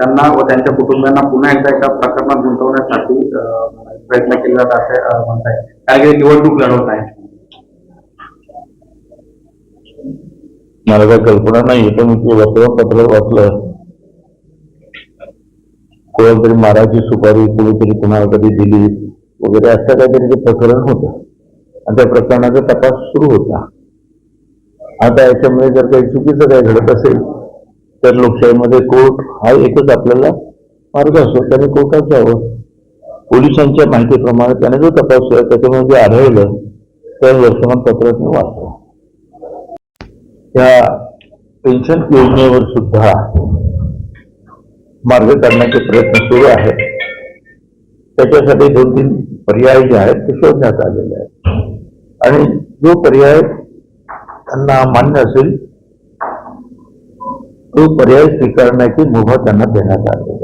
त्यांना व त्यांच्या कुटुंबियांना पुन्हा एकदा एका प्रकरणात गुंतवण्यासाठी प्रयत्न केले जात असे म्हणत म्हणताय कारण की निवडणूक लढवत आहे. मला काही कल्पना नाही पण मी ते वर्तमानपत्र वाचलं. कोणतरी तरी मारायची सुपारी कोणीतरी कुणाला कधी दिली वगैरे असं काहीतरी ते प्रकरण होतं. आणि त्या प्रकरणाचा तपास सुरू होता. आता याच्यामुळे जर काही चुकीचं काही घडत असेल तर लोकशाहीमध्ये कोर्ट हा एकच आपल्याला मार्ग असतो. त्याने कोर्टात जावं पोलिसांच्या माहितीप्रमाणे त्याने जो तपास केला त्याच्यामध्ये जे आढळलं त्या वर्तमानपत्रात मी वाचलं. त्या पेन्शन योजनेवर सुद्धा मार्ग काढण्याचे प्रयत्न सुरू आहेत. त्याच्यासाठी दोन तीन पर्याय जे आहेत ते शोधण्यात आलेले आहेत. आणि जो पर्याय त्यांना मान्य असेल तो पर्याय स्वीकारण्याची मुभा त्यांना देण्यात आली.